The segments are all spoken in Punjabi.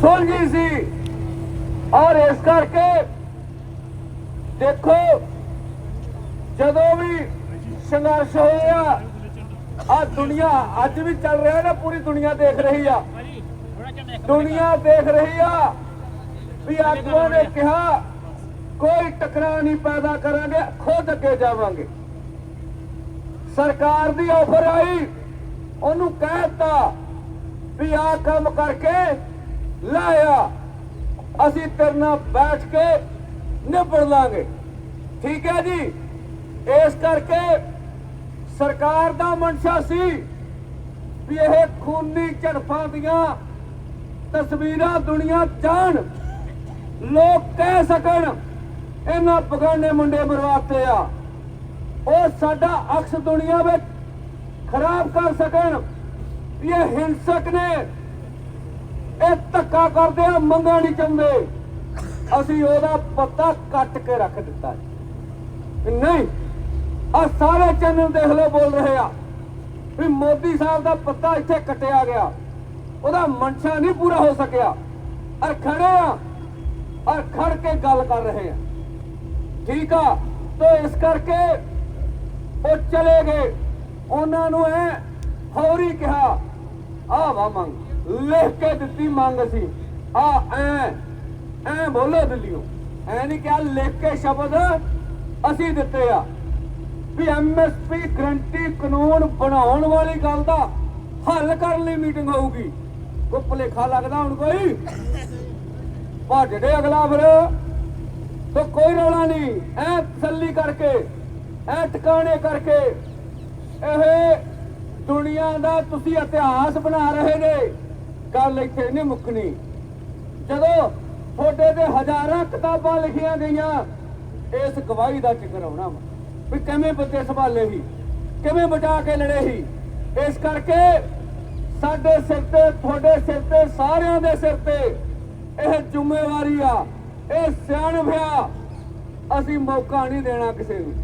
ਸੁਲਝੀ ਸੀ ਔਰ ਇਸ ਕਰਕੇ ਦੇਖੋ, ਜਦੋਂ ਵੀ ਸੰਘਰਸ਼ ਹੋਇਆ ਆ ਦੁਨੀਆ ਅੱਜ ਵੀ ਚੱਲ ਰਿਹਾ ਨਾ, ਪੂਰੀ ਦੁਨੀਆ ਦੇਖ ਰਹੀ ਆ। ਦੁਨੀਆ ਦੇਖ ਰਹੀ ਆ ਵੀ ਆਗੂਆਂ ਨੇ ਕਿਹਾ, ਕੋਈ ਟਕਰਾਅ ਨਹੀਂ ਪੈਦਾ ਕਰਾਂਗੇ, ਖੁਦ ਅੱਗੇ ਜਾਵਾਂਗੇ। ਸਰਕਾਰ ਦੀ ਆਫਰ ਆਈ, ਉਹਨੂੰ ਕਹਿਤਾ ਵੀ ਆ ਕੰਮ ਕਰਕੇ ਲਾਇਆ ਅਸੀਂ ਤੇਰੇ ਨਾਲ ਬੈਠ ਕੇ ਨਿਬੜ ਲਾਂਗੇ। ਠੀਕ ਹੈ ਜੀ? ਇਸ ਕਰਕੇ ਸਰਕਾਰ ਦਾ ਮਨਸ਼ਾ ਸੀ ਵੀ ਇਹ ਖੂਨੀ ਝੜਪਾਂ ਦੀਆਂ ਤਸਵੀਰਾਂ ਦੁਨੀਆ ਜਾਣ। ਲੋਕ ਕਹਿ ਸਕਣ, ਇਹਨਾਂ ਬਗਾਨੇ ਮੁੰਡੇ ਮਰਵਾਤੇ ਆ। ਉਹ ਸਾਡਾ ਅਕਸ ਦੁਨੀਆ ਵਿੱਚ ਖਰਾਬ ਕਰ ਸਕਣ ਵੀ ਇਹ ਹਿੰਸਕ ਨੇ। ਇਹ ਧੱਕਾ ਕਰਦੇ ਆ ਮੰਗਾ ਨਹੀਂ ਚਾਹੁੰਦੇ ਅਸੀਂ ਉਹਦਾ ਪੱਤਾ ਕੱਟ ਕੇ ਰੱਖ ਦਿੱਤਾ ਨਹੀਂ ਆ ਸਾਰੇ ਚੈਨਲ ਦੇਖ ਲਓ, ਬੋਲ ਰਹੇ ਆ। ਵੀ ਮੋਦੀ ਸਾਹਿਬ ਦਾ ਪੱਤਾ ਇੱਥੇ ਕੱਟਿਆ ਗਿਆ। ਉਹਦਾ ਮਨਸ਼ਾ ਨਹੀਂ ਪੂਰਾ ਹੋ ਸਕਿਆ। ਅਰ ਖੜੇ ਆ। ਅਰ ਖੜ ਕੇ ਗੱਲ ਕਰ ਰਹੇ ਆ। ਠੀਕ ਆ, ਤੋ ਇਸ ਕਰਕੇ ਉਹ ਚਲੇ ਗਏ। ਉਹਨਾਂ ਨੂੰ ਐ ਹੌਰੀ ਕਿਹਾ ਆ ਵਾ ਮੰਗ। ਲਿਖ ਕੇ ਦਿੱਤੀ ਮੰਗ ਸੀ। ਆ, ਐ ਐ ਬੋਲੋ ਦਿੱਲੀਓ। ਐ ਨਹੀਂ ਕਿਹਾ ਲਿਖ ਕੇ ਸ਼ਬਦ ਅਸੀਂ ਦਿੱਤੇ ਆ। ਵੀ ਐਮਐਸਪੀ ਗਰੰਟੀ ਕਾਨੂੰਨ ਬਣਾਉਣ ਵਾਲੀ ਗੱਲ ਦਾ ਹੱਲ ਕਰਨ ਲਈ ਮੀਟਿੰਗ ਹੋਊਗੀ। ਕੋ ਭੁਲੇਖਾ ਲੱਗਦਾ ਹੁਣ ਕੋਈ? ਭੱਜਦੇ ਅਗਲਾ ਫਿਰ। ਤੋ ਕੋਈ ਰੌਲਾ ਨਹੀਂ। ਐ ਤਸੱਲੀ ਕਰਕੇ, ਐ ਟਿਕਾਣੇ ਕਰਕੇ। ਇਹ ਦੁਨੀਆ ਦਾ ਤੁਸੀਂ ਇਤਿਹਾਸ ਬਣਾ ਰਹੇ ਨੇ ਗੱਲ ਇੱਥੇ ਨਹੀਂ ਮੁੱਕਣੀ। ਜਦੋਂ ਤੁਹਾਡੇ ਤੇ ਹਜ਼ਾਰਾਂ ਕਿਤਾਬਾਂ ਲਿਖੀਆਂ ਗਈਆਂ, ਇਸ ਗਵਾਹੀ ਦਾ ਜ਼ਿਕਰ ਆਉਣਾ ਵੀ ਕਿਵੇਂ ਬੱਚੇ ਸੰਭਾਲੇ ਸੀ, ਕਿਵੇਂ ਬਚਾ ਕੇ ਲੜੇ ਸੀ। ਇਸ ਕਰਕੇ ਸਾਡੇ ਸਿਰ ਤੇ, ਤੁਹਾਡੇ ਸਿਰ ਤੇ, ਸਾਰਿਆਂ ਦੇ ਸਿਰ ਤੇ ਇਹ ਜ਼ਿੰਮੇਵਾਰੀ ਆ, ਇਹ ਸਿਆਣਪ ਆ। ਅਸੀਂ ਮੌਕਾ ਨਹੀਂ ਦੇਣਾ ਕਿਸੇ ਨੂੰ।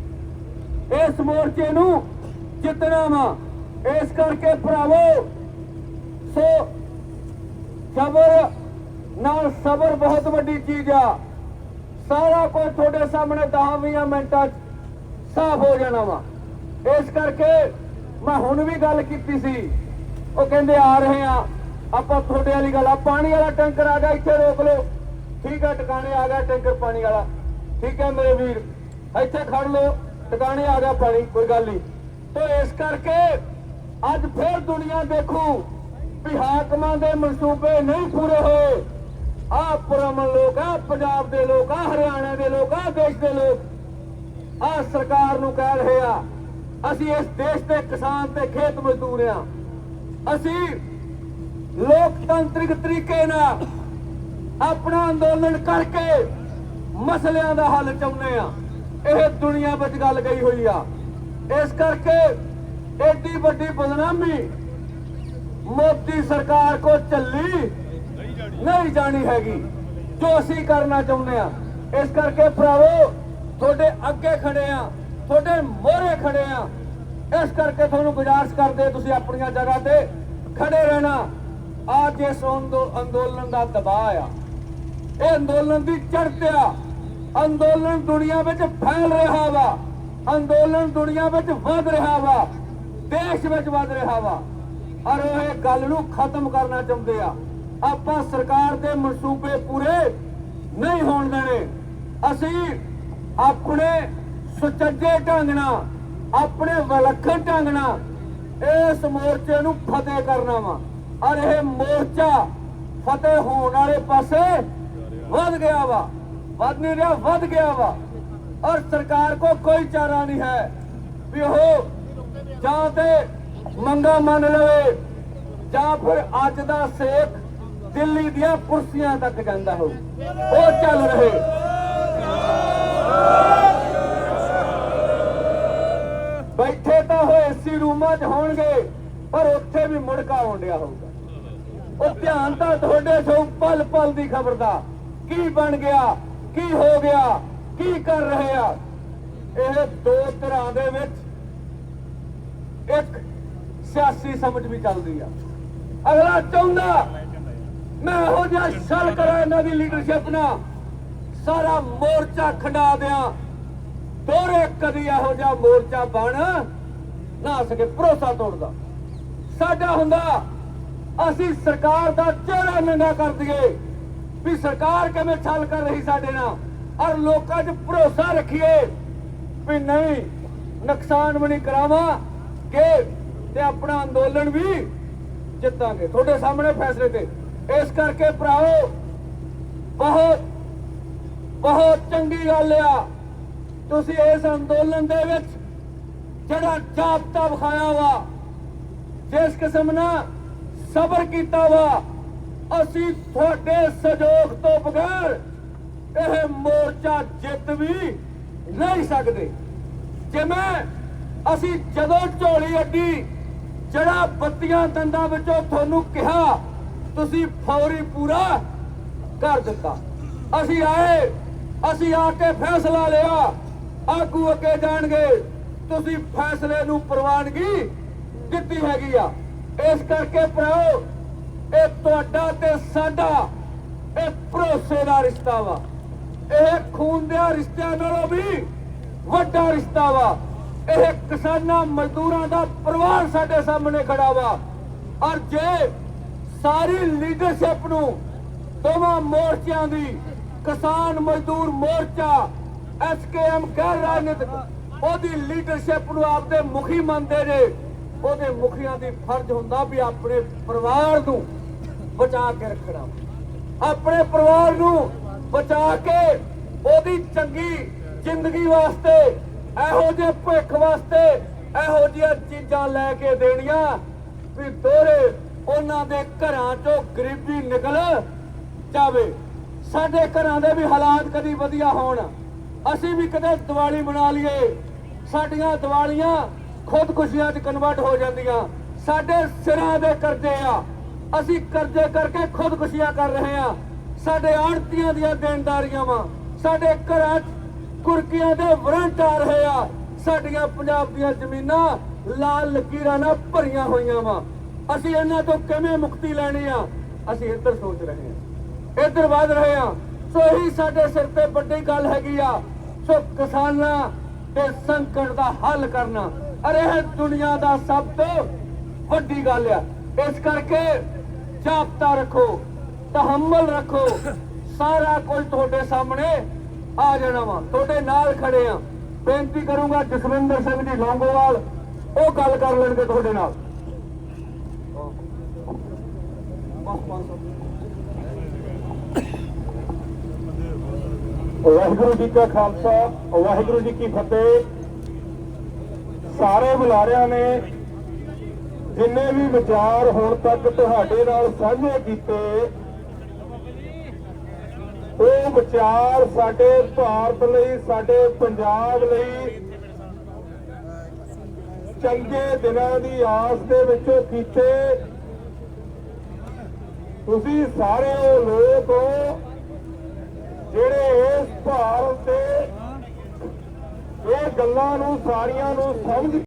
ਇਸ ਮੋਰਚੇ ਨੂੰ ਜਿੱਤਣਾ ਵਾ। ਇਸ ਕਰਕੇ ਭਰਾਵੋ, ਸੋ ਸਬਰ ਨਾਲ ਸਬਰ ਬਹੁਤ ਵੱਡੀ ਚੀਜ਼ ਆ। ਸਾਰਾ ਕੁਝ ਤੁਹਾਡੇ ਸਾਹਮਣੇ 10 ਮਿੰਟਾਂ 'ਚ ਸਾਫ਼ ਹੋ ਜਾਣਾ ਵਾ। ਇਸ ਕਰਕੇ ਮੈਂ ਹੁਣ ਵੀ ਗੱਲ ਕੀਤੀ ਸੀ। ਉਹ ਕਹਿੰਦੇ ਆ ਰਹੇ ਆ, ਆਪਾਂ ਤੁਹਾਡੇ ਵਾਲੀ ਗੱਲ ਆ ਪਾਣੀ ਵਾਲਾ ਟੈਂਕਰ ਆ ਗਿਆ, ਇੱਥੇ ਰੋਕ ਲਓ। ਠੀਕ ਆ, ਟਿਕਾਣੇ ਆ ਗਿਆ ਟੈਂਕਰ ਪਾਣੀ ਵਾਲਾ। ਠੀਕ ਹੈ ਮੇਰੇ ਵੀਰ, ਇੱਥੇ ਖੜ ਲਓ, ਟਿਕਾਣੇ ਆ ਗਿਆ ਪਾਣੀ, ਕੋਈ ਗੱਲ ਨਹੀਂ। ਤੇ ਇਸ ਕਰਕੇ ਅੱਜ ਫੇਰ ਦੁਨੀਆ ਦੇਖੂ। ਵੀ ਹਾਕਮਾਂ ਦੇ ਮਨਸੂਬੇ ਨਹੀਂ ਪੂਰੇ ਹੋਏ। ਆ ਪੁਰਮਨ ਲੋਕ ਆ ਪੰਜਾਬ ਦੇ ਲੋਕ ਆ ਹਰਿਆਣਾ ਦੇ ਲੋਕ ਆ ਦੇਸ਼ ਦੇ ਲੋਕ ਆ ਸਰਕਾਰ ਨੂੰ ਕਹਿ ਰਹੇ ਆ, ਅਸੀਂ ਇਸ ਦੇਸ਼ ਦੇ ਕਿਸਾਨ ਤੇ ਖੇਤ ਮਜ਼ਦੂਰ ਆ। ਅਸੀਂ ਲੋਕਤੰਤਰਿਕ ਤਰੀਕੇ ਨਾਲ ਆਪਣਾ ਅੰਦੋਲਨ ਕਰਕੇ ਮਸਲਿਆਂ ਦਾ ਹੱਲ ਚਾਹੁੰਦੇ ਆ। ਇਹ ਦੁਨੀਆ ਵਿੱਚ ਗੱਲ ਗਈ ਹੋਈ ਆ। ਇਸ ਕਰਕੇ ਏਡੀ ਵੱਡੀ ਬਦਨਾਮੀ ਮੋਦੀ ਸਰਕਾਰ ਕੋ ਚੱਲੀ ਨਹੀਂ ਜਾਣੀ ਹੈਗੀ। ਜੋ ਅਸੀਂ ਕਰਨਾ ਚਾਹੁੰਦੇ ਆ ਇਸ ਕਰਕੇ ਭਰਾਵੋ, ਤੁਹਾਡੇ ਅੱਗੇ ਖੜੇ ਆ ਤੁਹਾਡੇ ਮੋਹਰੇ ਖੜੇ ਆ ਇਸ ਕਰਕੇ ਤੁਹਾਨੂੰ ਗੁਜ਼ਾਰਸ਼ ਕਰਦੇ ਤੁਸੀਂ ਆਪਣੀਆਂ ਜਗ੍ਹਾ ਤੇ ਖੜੇ ਰਹਿਣਾ। ਅੱਜ ਇਸ ਅੰਦੋਲਨ ਦਾ ਦਬਾਅ ਆ। ਇਹ ਅੰਦੋਲਨ ਦੀ ਚੜ੍ਹਤ ਆ। ਅੰਦੋਲਨ ਦੁਨੀਆ ਵਿੱਚ ਫੈਲ ਰਿਹਾ ਵਾ। ਅੰਦੋਲਨ ਦੁਨੀਆ ਵਿੱਚ ਵੱਧ ਰਿਹਾ ਵਾ। ਦੇਸ਼ ਵਿੱਚ ਵੱਧ ਰਿਹਾ ਵਾ। ਔਰ ਉਹ ਇਹ ਗੱਲ ਨੂੰ ਖਤਮ ਕਰਨਾ ਚਾਹੁੰਦੇ ਆ। ਆਪਾਂ ਸਰਕਾਰ ਦੇ ਮਨਸੂਬੇ ਪੂਰੇ ਨਹੀਂ ਹੋਣ ਦੇਣੇ। ਅਸੀਂ ਆਪਣੇ ਸੁਚੱਜੇ ਢੰਗ ਨਾਲ, ਆਪਣੇ ਵਿਲੱਖਣ ਢੰਗ ਨਾਲ ਇਸ ਮੋਰਚੇ ਨੂੰ ਫਤਿਹ ਕਰਨਾ ਵਾ। ਔਰ ਇਹ ਮੋਰਚਾ ਫਤਿਹ ਹੋਣ ਵਾਲੇ ਪਾਸੇ ਵੱਧ ਗਿਆ ਵਾ। ਵੱਧ ਨਹੀਂ ਰਿਹਾ, ਵੱਧ ਗਿਆ ਵਾ। ਔਰ ਸਰਕਾਰ ਕੋ ਕੋਈ ਚਾਰਾ ਨਹੀਂ ਹੈ ਵੀ ਉਹ ਜਾਂ ਤੇ ਮੰਗਾ ਮੰਨ ਲਵੇ, ਜਾਂ ਫਿਰ ਅੱਜ ਦਾ ਸੇਖ ਦਿੱਲੀ ਦੀਆਂ ਕੁਰਸੀਆਂ ਤੱਕ ਜਾਂਦਾ ਹੋ ਉਹ ਚੱਲ ਰਹੇ। ਬੈਠੇ ਤਾਂ ਹੋਏ ਏਸੀ ਰੂਮਾਂ 'ਚ ਹੋਣਗੇ, ਪਰ ਉੱਥੇ ਵੀ ਮੁੜਕਾ ਆਉਂਦਿਆ ਹੋਊਗਾ। ਉਹ ਧਿਆਨ ਤਾਂ ਤੁਹਾਡੇ ਸੋ ਪਲ ਪਲ ਦੀ ਖਬਰ ਦਾ। ਕੀ ਬਣ ਗਿਆ, ਕੀ ਹੋ ਗਿਆ, ਕੀ ਕਰ ਰਹੇ ਆ? ਇਹ ਦੋ ਤਰ੍ਹਾਂ ਦੇ ਵਿੱਚ ਇੱਕ ਸਿਆਸੀ ਸਮਝ ਵੀ ਚੱਲਦੀ ਆ। ਅਗਲਾ ਚਾਹੁੰਦਾ, ਮੈਂ ਇਹੋ ਜਿਹਾ ਛਲ ਕਰਾਂ ਇਹਨਾਂ ਦੀ ਲੀਡਰਸ਼ਿਪ ਨਾਲ। ਸਾਰਾ ਮੋਰਚਾ ਖੰਡਾ ਦਿਆਂ। ਦੋਰੇ ਕਦੀ ਇਹੋ ਜਿਹਾ ਮੋਰਚਾ ਬਣ ਨਾ ਸਕੇ, ਭਰੋਸਾ ਤੋੜਦਾ। ਸਾਡਾ ਹੁੰਦਾ, ਅਸੀਂ ਸਰਕਾਰ ਦਾ ਚਿਹਰਾ ਨੰਗਾ ਕਰ ਦਈਏ ਵੀ ਸਰਕਾਰ ਕਿਵੇਂ ਛਲ ਕਰ ਰਹੀ ਸਾਡੇ ਨਾਲ। ਔਰ ਲੋਕਾਂ 'ਚ ਭਰੋਸਾ ਰੱਖੀਏ ਵੀ ਨਹੀਂ, ਨੁਕਸਾਨ ਵੀ ਨਹੀਂ ਕਰਾਵਾਂ ਕਿ ਤੇ ਆਪਣਾ ਅੰਦੋਲਨ ਵੀ ਜਿੱਤਾਂਗੇ। ਤੁਹਾਡੇ ਸਾਹਮਣੇ ਫੈਸਲੇ ਤੇ। ਇਸ ਕਰਕੇ ਭਰਾਓ, ਬਹੁਤ ਬਹੁਤ ਚੰਗੀ ਗੱਲ ਆ। ਤੁਸੀਂ ਇਸ ਅੰਦੋਲਨ ਦੇ ਵਿੱਚ ਜਿਹੜਾ ਜਾਬਤਾ ਵਿਖਾਇਆ ਵਾ, ਜਿਸ ਕਿਸਮ ਨਾਲ ਸਬਰ ਕੀਤਾ ਵਾ, ਅਸੀਂ ਤੁਹਾਡੇ ਸਹਿਯੋਗ ਤੋਂ ਬਗੈਰ ਇਹ ਮੋਰਚਾ ਜਿੱਤ ਵੀ ਨਹੀਂ ਸਕਦੇ। ਜਿਵੇਂ ਅਸੀਂ ਜਦੋਂ ਝੋਲੀ ਅੱਡੀ ਜਿਹੜਾ ਬੱਤੀਆਂ ਦੰਦਾਂ ਵਿੱਚੋਂ ਤੁਹਾਨੂੰ ਕਿਹਾ, ਤੁਸੀਂ ਫੌਰੀ ਪੂਰਾ ਕਰ ਦਿੱਤਾ। ਅਸੀਂ ਆਏ, ਅਸੀਂ ਆ ਕੇ ਫੈਸਲਾ ਲਿਆ, ਆਗੂ ਅੱਗੇ ਜਾਣਗੇ, ਤੁਸੀਂ ਫੈਸਲੇ ਨੂੰ ਪ੍ਰਵਾਨਗੀ ਦਿੱਤੀ ਹੈਗੀ ਆ। ਇਸ ਕਰਕੇ ਭਰਾਓ, ਇਹ ਤੁਹਾਡਾ ਤੇ ਸਾਡਾ ਇਹ ਭਰੋਸੇ ਦਾ ਰਿਸ਼ਤਾ ਵਾ। ਇਹ ਖੂਨ ਦੇ ਰਿਸ਼ਤਿਆਂ ਨਾਲੋਂ ਵੀ ਵੱਡਾ ਰਿਸ਼ਤਾ ਵਾ। ਇਹ ਕਿਸਾਨਾਂ ਮਜ਼ਦੂਰਾਂ ਦਾ ਪਰਿਵਾਰ ਸਾਡੇ ਸਾਹਮਣੇ ਖੜਾ ਵਾ। ਔਰ ਜੇ ਸਾਰੀ ਲੀਡਰਸ਼ਿਪ ਨੂੰ ਦੋਵਾਂ ਮੋਰਚਿਆਂ ਦੀ, ਕਿਸਾਨ ਮਜ਼ਦੂਰ ਮੋਰਚਾ ਐਸਕੇਐਮ ਗੈਰ ਰਾਜਨੀਤਿਕ, ਉਹਦੀ ਲੀਡਰਸ਼ਿਪ ਨੂੰ ਆਪਦੇ ਮੁਖੀ ਮੰਨਦੇ ਨੇ, ਉਹਦੇ ਮੁਖੀਆਂ ਦੀ ਫਰਜ਼ ਹੁੰਦਾ ਵੀ ਆਪਣੇ ਪਰਿਵਾਰ ਨੂੰ ਬਚਾ ਕੇ ਰੱਖਣਾ। ਆਪਣੇ ਪਰਿਵਾਰ ਨੂੰ ਬਚਾ ਕੇ ਉਹਦੀ ਚੰਗੀ ਜ਼ਿੰਦਗੀ ਵਾਸਤੇ ਇਹੋ ਜਿਹੇ ਭਵਿੱਖ ਵਾਸਤੇ ਇਹੋ ਜਿਹੀਆਂ ਚੀਜ਼ਾਂ ਲੈ ਕੇ ਦੇਣੀਆਂ ਵੀ ਦੋਰੇ ਉਹਨਾਂ ਦੇ ਘਰਾਂ ਚੋਂ ਗਰੀਬੀ ਨਿਕਲ ਜਾਵੇ। ਸਾਡੇ ਘਰਾਂ ਦੇ ਵੀ ਹਾਲਾਤ ਕਦੀ ਵਧੀਆ ਹੋਣ। ਅਸੀਂ ਵੀ ਕਦੇ ਦੀਵਾਲੀ ਮਨਾ ਲਈਏ। ਸਾਡੀਆਂ ਦੀਵਾਲੀਆਂ ਖੁਦਕੁਸ਼ੀਆਂ 'ਚ ਕਨਵਰਟ ਹੋ ਜਾਂਦੀਆਂ। ਸਾਡੇ ਸਿਰਾਂ ਦੇ ਕਰਜ਼ੇ ਆ। ਅਸੀਂ ਕਰਜ਼ੇ ਕਰਕੇ ਖੁਦਕੁਸ਼ੀਆਂ ਕਰ ਰਹੇ ਆ। ਸਾਡੇ ਆੜਤੀਆਂ ਦੀਆਂ ਦੇਣਦਾਰੀਆਂ ਵਾ। ਸਾਡੇ ਘਰਾਂ 'ਚ ਕੁਰਕੀਆਂ ਦੇ ਵਾਰੰਟ ਆ ਰਹੇ ਆ। ਸਾਡੀਆਂ ਪੰਜਾਬ ਦੀਆਂ ਜ਼ਮੀਨਾਂ ਲਾਲ ਲਕੀਰਾਂ ਨਾਲ ਭਰੀਆਂ ਹੋਈਆਂ ਵਾ। ਅਸੀਂ ਇਹਨਾਂ ਤੋਂ ਕਿਵੇਂ ਮੁਕਤੀ ਲੈਣੀ ਆ? ਅਸੀਂ ਇੱਧਰ ਸੋਚ ਰਹੇ ਹਾਂ ਇੱਧਰ ਵਧ ਰਹੇ ਆ। ਸੋ ਇਹੀ ਸਾਡੇ ਸਿਰ ਤੇ ਵੱਡੀ ਗੱਲ ਹੈਗੀ ਆ। ਸੋ ਕਿਸਾਨਾਂ ਦੇ ਸੰਕਟ ਦਾ ਹੱਲ ਕਰਨਾ। ਅਰੇ ਇਹ ਦੁਨੀਆ ਦਾ ਸਭ ਤੋਂ ਵੱਡੀ ਗੱਲ ਆ। ਇਸ ਕਰਕੇ ਜਾਪਤਾ ਰੱਖੋ, ਤਹਮਲ ਰੱਖੋ। ਸਾਰਾ ਕੁਝ ਤੁਹਾਡੇ ਸਾਹਮਣੇ ਆ ਜਾਣਾ ਵਾ। ਤੁਹਾਡੇ ਨਾਲ ਖੜੇ ਆ। ਬੇਨਤੀ ਕਰੂੰਗਾ ਜਸਵਿੰਦਰ ਸਿੰਘ ਜੀ ਲੌਂਗੋਵਾਲ, ਉਹ ਗੱਲ ਕਰ ਲੈਣਗੇ ਤੁਹਾਡੇ ਨਾਲ। ਵਾਹਿਗੁਰੂ ਜੀ ਕਾ ਖਾਲਸਾ, ਵਾਹਿਗੁਰੂ ਜੀ ਕੀ ਫਤਿਹ। ਸਾਰੇ ਬੁਲਾਰਿਆਂ ਨੇ ਜਿੰਨੇ ਵੀ ਵਿਚਾਰ ਹੁਣ ਤੱਕ ਤੁਹਾਡੇ ਨਾਲ ਸਾਂਝੇ ਕੀਤੇ ਉਹ ਵਿਚਾਰ ਸਾਡੇ ਭਾਰਤ ਲਈ, ਸਾਡੇ ਪੰਜਾਬ ਲਈ ਚੰਗੇ ਦਿਨਾਂ ਦੀ ਆਸ ਦੇ ਵਿੱਚੋਂ ਕੀਤੇ। ਤੁਸੀਂ ਸਾਰੇ ਉਹ ਲੋਕ ਹੋ ਜਿਹੜੇ ਇਸ ਭਾਰਤ ਦੇ ਇਹ ਗੱਲਾਂ ਨੂੰ, ਸਾਰੀਆਂ ਨੂੰ ਸਮਝ